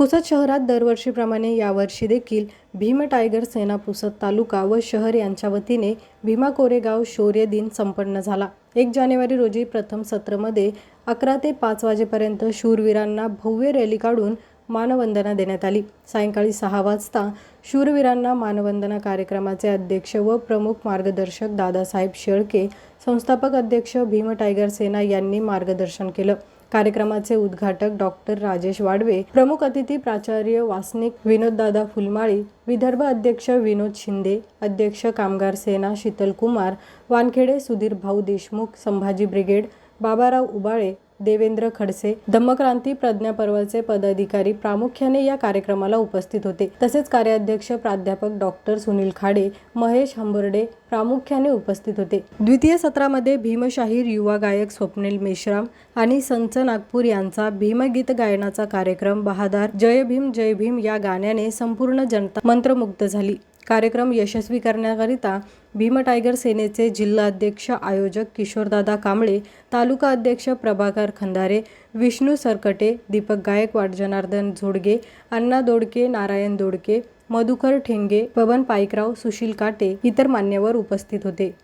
पुसद शहरात दरवर्षीप्रमाणे यावर्षी देखील भीम टायगर सेना पुसद तालुका व शहर यांच्या वतीने भीमा कोरेगाव शौर्य दिन संपन्न झाला. एक जानेवारी रोजी प्रथम सत्रमध्ये अकरा ते पाच वाजेपर्यंत शूरवीरांना भव्य रॅली काढून मानवंदना देण्यात आली. सायंकाळी सहा वाजता शूरवीरांना मानवंदना कार्यक्रमाचे अध्यक्ष व प्रमुख मार्गदर्शक दादासाहेब शेळके संस्थापक अध्यक्ष भीम टायगर सेना यांनी मार्गदर्शन केलं. कार्यक्रमाचे उद्घाटक डॉक्टर राजेश वाडवे प्रमुख अतिथी प्राचार्य वासनिक विनोददादा फुलमाळी विदर्भ अध्यक्ष विनोद शिंदे अध्यक्ष कामगार सेना शीतल कुमार वानखेडे सुधीर भाऊ देशमुख संभाजी ब्रिगेड बाबाराव उबाळे देवेंद्र खडसे धम्मक्रांती प्रज्ञा पर्वाचे पदाधिकारी प्रामुख्याने या कार्यक्रमाला उपस्थित होते. तसेच कार्याध्यक्ष प्राध्यापक डॉक्टर सुनील खाडे महेश हंबर्डे प्रामुख्याने उपस्थित होते. द्वितीय सत्रामध्ये भीमशाहीर युवा गायक स्वप्नील मेश्राम आणि संच नागपूर यांचा भीमगीत गायनाचा कार्यक्रम बहादार जय भीम जय भीम या गाण्याने संपूर्ण जनता मंत्रमुग्ध झाली. कार्यक्रम यशस्वी करण्याकरिता भीम टायगर सेनेचे जिल्हा अध्यक्ष आयोजक किशोरदादा कांबळे तालुका अध्यक्ष प्रभाकर खंदारे विष्णू सरकटे दीपक गायकवाड जनार्दन झोडगे अण्णा दोडके नारायण दोडके मधुकर ठेंगे पवन पाईकराव सुशील काटे इतर मान्यवर उपस्थित होते.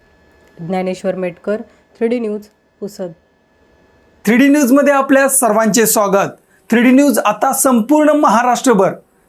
Dnyaneshwar Metkar three D news Pusad. Three D न्यूजमध्ये आपल्या सर्वांचे स्वागत. थ्री डी न्यूज आता संपूर्ण महाराष्ट्रभर.